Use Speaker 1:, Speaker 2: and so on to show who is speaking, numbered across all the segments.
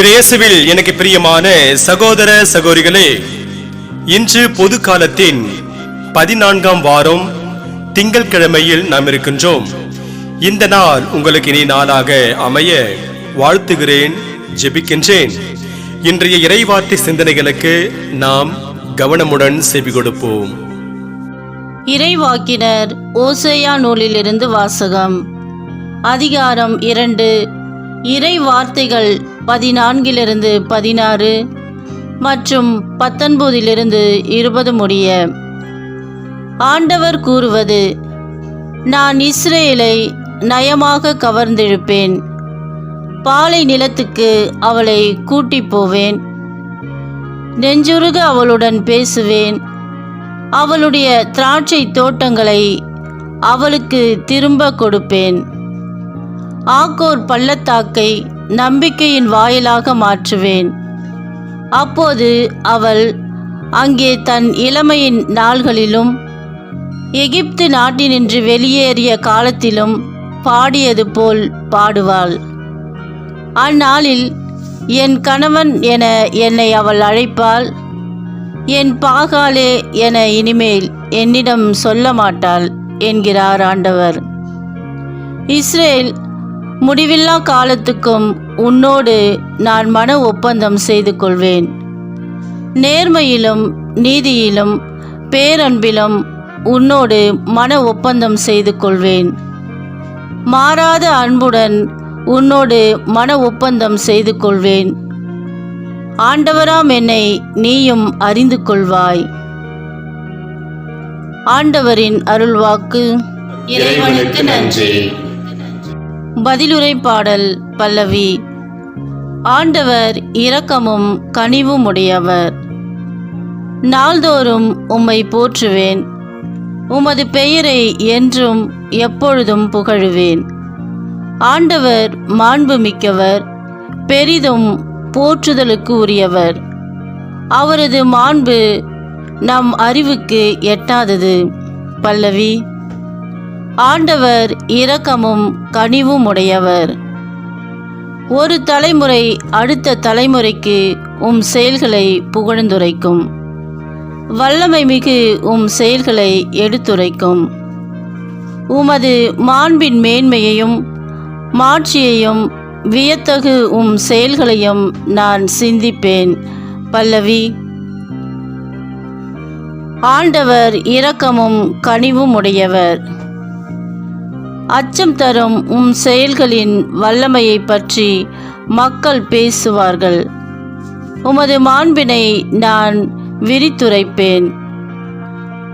Speaker 1: இயேசுவில் எனக்கு பிரியமான சகோதர சகோதரிகளே இன்று பொது காலத்தின் பதினான்காம் வாரம் திங்கட்கிழமையில் நாம் இருக்கின்றோம். இந்த நாள் உங்களுக்கு இனி நாளாக அமைய வாழ்த்துகிறேன் ஜெபிக்கின்றேன். இன்றைய இறைவார்த்தை சிந்தனைகளுக்கு நாம் கவனமுடன் செவி கொடுப்போம்.
Speaker 2: இறைவாக்கினர் ஓசையா நூலிலிருந்து வாசகம். அதிகாரம் இரண்டு. இறை வார்த்தைகள் பதினான்கிலிருந்து பதினாறு மற்றும் பத்தொன்பதிலிருந்து இருபது முடிய. ஆண்டவர் கூறுவது நான் இஸ்ரேலை நயமாக கவர்ந்திழுப்பேன். பாலை நிலத்துக்கு அவளை கூட்டி போவேன். நெஞ்சுருக அவளுடன் பேசுவேன். அவளுடைய திராட்சை தோட்டங்களை அவளுக்கு திரும்ப கொடுப்பேன். ஆக்கோர் பள்ளத்தாக்கை நம்பிக்கையின் வாயிலாக மாற்றுவேன். அப்போது அவள் அங்கே தன் இளமையின் நாள்களிலும் எகிப்து நாட்டினின்று வெளியேறிய காலத்திலும் பாடியது போல் பாடுவாள். அந்நாளில் என் கணவன் என என்னை அவள் அழைப்பாள். என் பாகாலே என இனிமேல் என்னிடம் சொல்ல மாட்டாள் என்கிறார் ஆண்டவர். இஸ்ரேல் முடிவில்லா காலத்துக்கும் உன்னோடு நான் மன ஒப்பந்தம் செய்து கொள்வேன். நேர்மையிலும் நீதியிலும் பேரன்பிலும் உன்னோடு மன ஒப்பந்தம் செய்து கொள்வேன். மாறாத அன்புடன் உன்னோடு மன ஒப்பந்தம் செய்து கொள்வேன். ஆண்டவராம் என்னை நீயும் அறிந்து கொள்வாய். ஆண்டவரின் அருள்வாக்கு. இறைவனுக்கு நன்றி. பதிலுரை பாடல் பல்லவி. ஆண்டவர் இரக்கமும் கனிவும் உடையவர். நாள்தோறும் உம்மை போற்றுவேன். உமது பெயரை என்றும் எப்பொழுதும் புகழுவேன். ஆண்டவர் மாண்புமிக்கவர் பெரிதும் போற்றுதலுக்கு உரியவர். அவரது மாண்பு நம் அறிவுக்கு எட்டாதது. பல்லவி. ஆண்டவர் இரக்கமும் கனிவும் உடையவர். ஒரு தலைமுறை அடுத்த தலைமுறைக்கு உம் செயல்களை புகழ்ந்துரைக்கும். வல்லமை மிகு உம் செயல்களை எடுத்துரைக்கும். உமது மாண்பின் மேன்மையையும் மாட்சியையும் வியத்தகு உம் செயல்களையும் நான் சிந்திப்பேன் பல்லவி. ஆண்டவர் இரக்கமும் கனிவும் உடையவர். அச்சம் தரும் உம் செயல்களின் வல்லமையை பற்றி மக்கள் பேசுவார்கள். உமது மாண்பினை நான் விரித்துரைப்பேன்.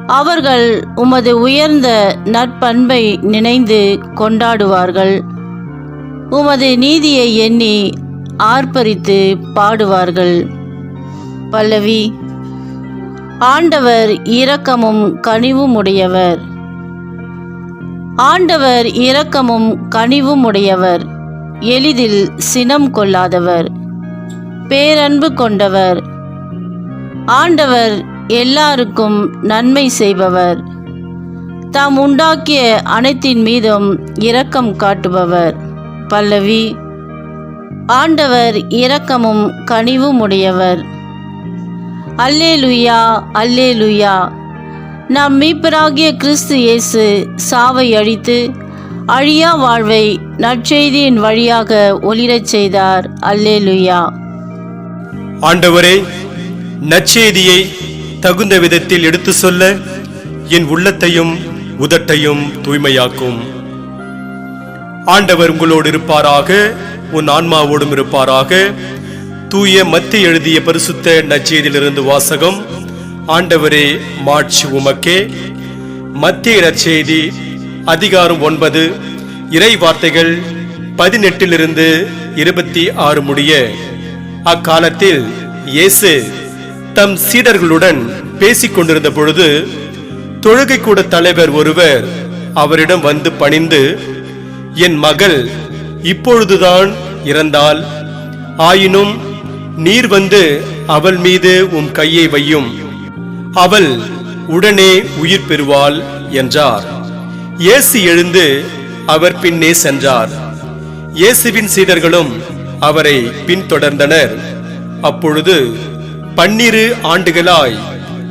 Speaker 2: அவர்கள் உமது உயர்ந்த நற்பண்பை நினைந்து கொண்டாடுவார்கள். உமது நீதியை எண்ணி ஆர்ப்பரித்து பாடுவார்கள். பல்லவி ஆண்டவர் இரக்கமும் கனிவும் உடையவர் ஆண்டவர் இரக்கமும் கனிவும் உடையவர். எளிதில் சினம் கொள்ளாதவர். பேரன்பு கொண்டவர். ஆண்டவர் எல்லாருக்கும் நன்மை செய்பவர். தாம் உண்டாக்கிய அனைத்தின் மீதும் இரக்கம் காட்டுபவர். பல்லவி ஆண்டவர் இரக்கமும் கனிவும் உடையவர். அல்லேலுயா அல்லேலுயா. நம் மீட்பராகிய கிறிஸ்து இயேசு சாவை அழித்து அழியா வாழ்வை நற்செய்தியின் வழியாக ஒளிரச் செய்தார். அல்லேலுயா.
Speaker 1: ஆண்டவரே நற்செய்தியை தகுந்த விதத்தில் எடுத்து சொல்ல என் உள்ளத்தையும் உதட்டையும் தூய்மையாக்கும். ஆண்டவர் உங்களோடு இருப்பாராக உன் ஆன்மாவோடும் இருப்பாராக. தூய மத்தி எழுதிய பரிசுத்த நச்செய்தியிலிருந்து வாசகம் ஆண்டவரே மாட்சி உமக்கே. மத்திய நற்செய்தி அதிகாரம் ஒன்பது இறை வார்த்தைகள் பதினெட்டிலிருந்து இருபத்தி ஆறு முடிய. அக்காலத்தில் இயேசு தம் சீடர்களுடன் பேசிக் கொண்டிருந்த பொழுது தொழுகை கூட தலைவர் ஒருவர் அவரிடம் வந்து பணிந்து என் மகள் இப்பொழுதுதான் இறந்தால் ஆயினும் நீர் வந்து அவள் மீது உம் கையை வையும். அவள் உடனே உயிர் பெறுவாள் என்றார். இயேசு எழுந்து அவர் பின்னே சென்றார். இயேசுவின் சீடர்களும் அவரை பின்தொடர்ந்தனர். அப்பொழுது பன்னிரு ஆண்டுகளாய்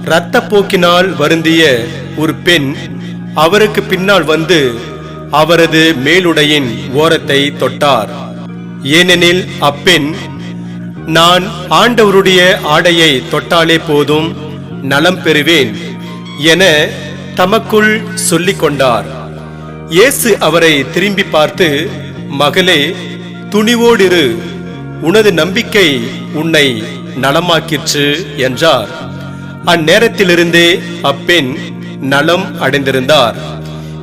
Speaker 1: இரத்தப்போக்கினால் வருந்திய ஒரு பெண் அவருக்கு பின்னால் வந்து அவரது மேலுடையின் ஓரத்தை தொட்டார். ஏனெனில் அப்பெண் நான் ஆண்டவருடைய ஆடையை தொட்டாலே போதும் நலம் பெறுவேன் என தமக்குள் சொல்லிக் கொண்டார் இயேசு அவரை திரும்பி பார்த்து மகளே துணிவோடிரு உனது நம்பிக்கை உன்னை நலமாக்கிற்று என்றார். அந்நேரத்திலிருந்தே அப்பெண் நலம் அடைந்திருந்தார்.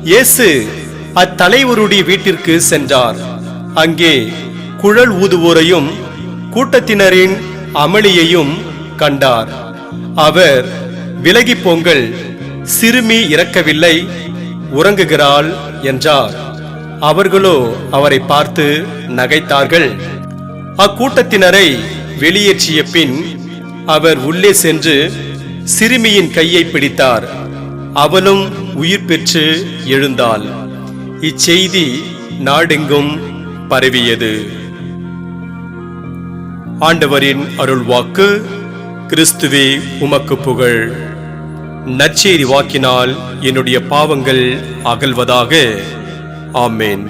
Speaker 1: இயேசு அத்தலைவருடைய வீட்டிற்கு சென்றார். அங்கே குழல் ஊதுவோரையும் கூட்டத்தினரின் அமளியையும் கண்டார். அவர் விலகி போங்கள் சிறுமி இறக்கவில்லை உறங்குகிறாள் என்றார். அவர்களோ அவரை பார்த்து நகைத்தார்கள். அக்கூட்டத்தினரை வெளியேற்றிய பின் அவர் உள்ளே சென்று சிறுமியின் கையை பிடித்தார். அவளும் உயிர் பெற்று எழுந்தாள். இச்செய்தி நாடெங்கும் பரவியது. ஆண்டவரின் அருள்வாக்கு கிறிஸ்துவே உமக்கு புகழ். நச்சேரி வாக்கினால் என்னுடைய பாவங்கள் அகல்வதாக. ஆமேன்.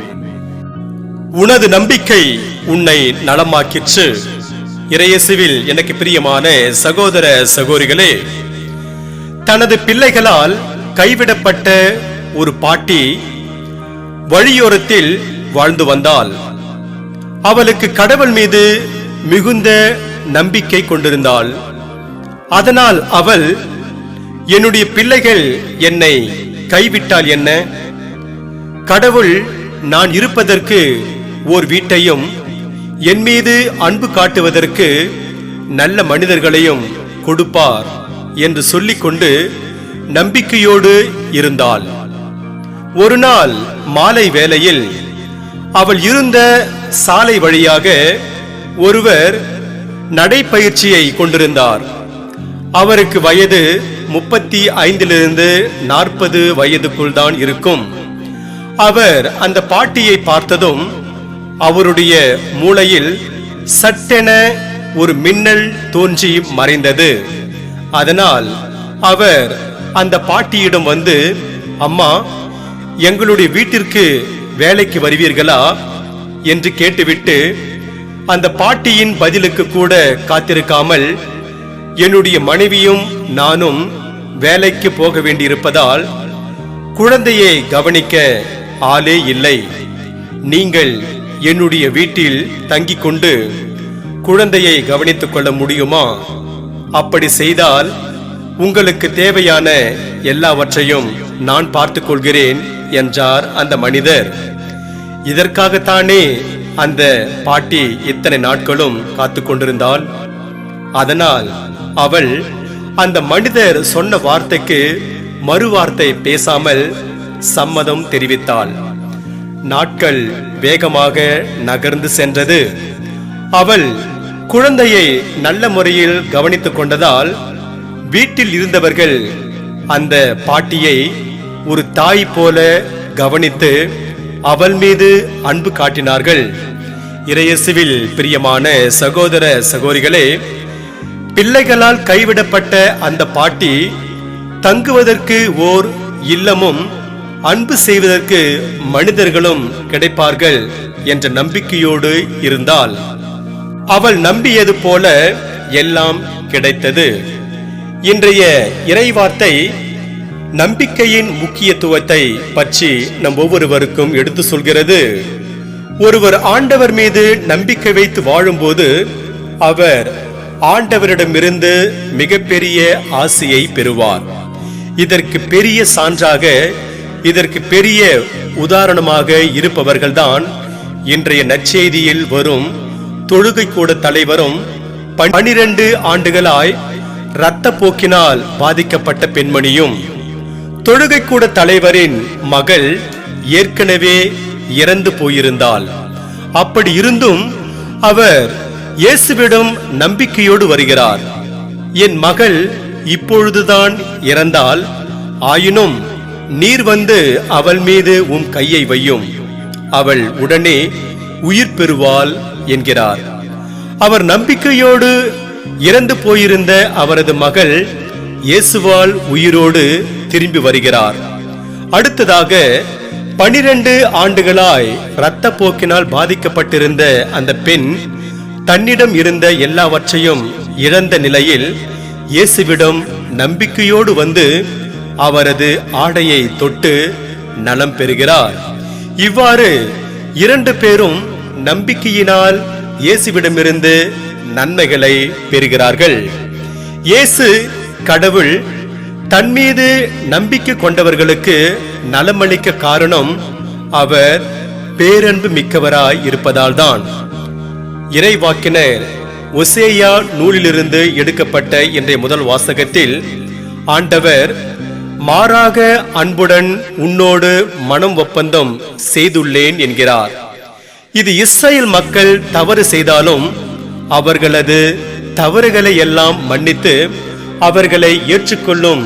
Speaker 1: உனது நம்பிக்கை உன்னை நலமாக்கிற்று. இறையசுவில் எனக்கு பிரியமான சகோதர சகோதரிகளே தனது பிள்ளைகளால் கைவிடப்பட்ட ஒரு பாட்டி வழியோரத்தில் வாழ்ந்து வந்தாள். அவளுக்கு கடவுள் மீது மிகுந்த நம்பிக்கை கொண்டிருந்தாள். அதனால் அவள் என்னுடைய பிள்ளைகள் என்னை கைவிட்டால் என்ன? கடவுள் நான் இருப்பதற்கு ஓர் வீட்டையும் என் மீது அன்பு காட்டுவதற்கு நல்ல மனிதர்களையும் கொடுப்பார் என்று சொல்லிக்கொண்டு நம்பிக்கையோடு இருந்தாள். ஒரு நாள் மாலை வேளையில் அவள் இருந்த சாலை வழியாக ஒருவர் நடைப்பயிற்சியை கொண்டிருந்தார். அவருக்கு வயது முப்பத்தி ஐந்திலிருந்து நாற்பது வயதுக்குள் தான் இருக்கும். அவர் அந்த பாட்டியை பார்த்ததும் அவருடைய மூளையில் சட்டென ஒரு மின்னல் தோன்றி மறைந்தது. அதனால் அவர் அந்த பாட்டியிடம் வந்து அம்மா எங்களுடைய வீட்டிற்கு வேலைக்கு வருவீர்களா? என்று கேட்டுவிட்டு அந்த பாட்டியின் பதிலுக்கு கூட காத்திருக்காமல் என்னுடைய மனைவியும் நானும் வேலைக்கு போக வேண்டியிருப்பதால் குழந்தையை கவனிக்க ஆளே இல்லை. நீங்கள் என்னுடைய வீட்டில் தங்கிக் கொண்டு குழந்தையை கவனித்துக் கொள்ள முடியுமா? அப்படி செய்தால் உங்களுக்கு தேவையான எல்லாவற்றையும் நான் பார்த்து கொள்கிறேன் என்றார் அந்த மனிதர். இதற்காகத்தானே அந்த பாட்டி இத்தனை நாட்களும் காத்து கொண்டிருந்தாள். அதனால் அவள் அந்த மனிதர் சொன்ன வார்த்தைக்கு மறுவார்த்தை பேசாமல் சம்மதம் தெரிவித்தாள். நாட்கள் வேகமாக நகர்ந்து சென்றது. அவள் குழந்தையை நல்ல முறையில் கவனித்துக் கொண்டதால் வீட்டில் இருந்தவர்கள் அந்த பாட்டியை ஒரு தாய் போல கவனித்து அவள் மீது அன்பு காட்டினார்கள். இறையசுவில் பிரியமான சகோதர சகோதரிகளே பிள்ளைகளால் கைவிடப்பட்ட அந்த பாட்டி தங்குவதற்கு ஓர் இல்லமும் அன்பு செய்வதற்கு மனிதர்களும் கிடைப்பார்கள் என்ற நம்பிக்கையோடு இருந்தால் அவள் நம்பியது போல எல்லாம் கிடைத்தது. இன்றைய இறைவார்த்தை நம்பிக்கையின் முக்கியத்துவத்தை பற்றி நம் ஒவ்வொருவருக்கும் எடுத்து சொல்கிறது. ஒருவர் ஆண்டவர் மீது நம்பிக்கை வைத்து வாழும்போது அவர் ஆண்டவரிடமிருந்து மிகப்பெரிய ஆசையை பெறுவார். இதற்கு பெரிய சான்றாக இதற்கு பெரிய உதாரணமாக இருப்பவர்கள்தான் இன்றைய நற்செய்தியில் வரும் தொழுகை கூட தலைவரும் பனிரெண்டு ஆண்டுகளாய் இரத்த போக்கினால் பாதிக்கப்பட்ட பெண்மணியும் தொழுகை கூட தலைவரின் மகள் ஏற்கனவே இறந்து போயிருந்தாள். அப்படி இருந்தும் அவர் இயேசுவிடம் நம்பிக்கையோடு வருகிறார். என் மகள் இப்பொழுதுதான் இறந்தால் ஆயினும் நீர் வந்து அவள் மீது உம் கையை வையும். அவள் உடனே உயிர் பெறுவாள் என்கிறார். அவர் நம்பிக்கையோடு இறந்து போயிருந்த அவரது மகள் இயேசுவால் உயிரோடு திரும்பி வருகிறார். அடுத்ததாக பனிரெண்டு ஆண்டுகளாய் இரத்த போக்கினால் பாதிக்கப்பட்டிருந்த அந்த பெண் தன்னிடம் இருந்த எல்லாவற்றையும் இழந்த நிலையில் இயேசுவிடம் நம்பிக்கையோடு வந்து அவரது ஆடையை தொட்டு நலம் பெறுகிறார். இவ்வாறு இரண்டு பேரும் நம்பிக்கையினால் இயேசுவிடமிருந்து நன்மைகளை பெறுகிறார்கள். இயேசு கடவுள் தன்மீது நம்பிக்கை கொண்டவர்களுக்கு நலமளிக்க காரணம் அவர் பேரன்பு மிக்கவராய் இருப்பதால்தான். இறைவாக்கினர் ஒசேயா நூலிலிருந்து எடுக்கப்பட்ட இன்றைய முதல் வாசகத்தில் ஆண்டவர் மாறாக அன்புடன் உன்னோடு மனம் ஒப்பந்தம் செய்துள்ளேன் என்கிறார். இது இஸ்ரேல் மக்கள் தவறு செய்தாலும் அவர்களது தவறுகளை எல்லாம் மன்னித்து அவர்களை ஏற்றுக்கொள்ளும்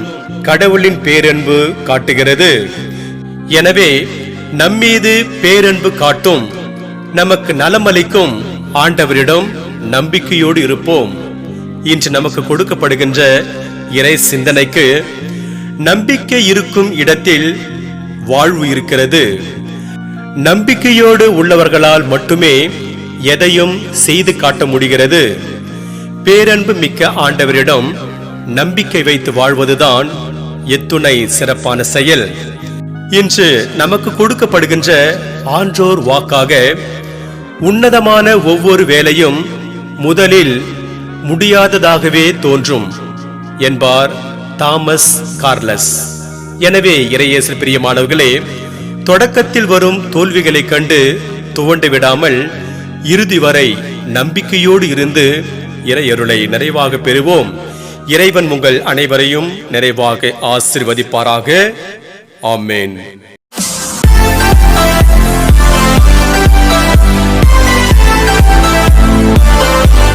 Speaker 1: கடவுளின் பேரன்பு காட்டுகிறது. எனவே நம்மீது பேரன்பு காட்டும் நமக்கு நலமளிக்கும் ஆண்டவரிடம் நம்பிக்கையோடு இருப்போம். இன்று நமக்கு கொடுக்கப்படுகின்ற இறை சிந்தனைக்கு நம்பிக்கை இருக்கும் இடத்தில் வாழ்வு இருக்கிறது. நம்பிக்கையோடு உள்ளவர்களால் மட்டுமே எதையும் செய்து காட்ட முடிகிறது. பேரன்பு மிக்க ஆண்டவரிடம் நம்பிக்கை வைத்து வாழ்வதுதான் எத்துணை சிறப்பான செயல். இன்று நமக்கு கொடுக்கப்படுகின்ற ஆன்றோர் வாக்காக உன்னதமான ஒவ்வொரு வேலையும் முதலில் முடியாததாகவே தோன்றும் என்பார் தாமஸ் கார்லஸ். எனவே இறையேசு பிரியமானவர்களே தொடக்கத்தில் வரும் தோல்விகளைக் கண்டு துவண்டு விடாமல் இறுதி வரை நம்பிக்கையோடு இருந்து இறையருளை நிறைவாக பெறுவோம். இறைவன் உங்கள் அனைவரையும் நிறைவாக ஆசிர்வதிப்பாராக. ஆமேன்.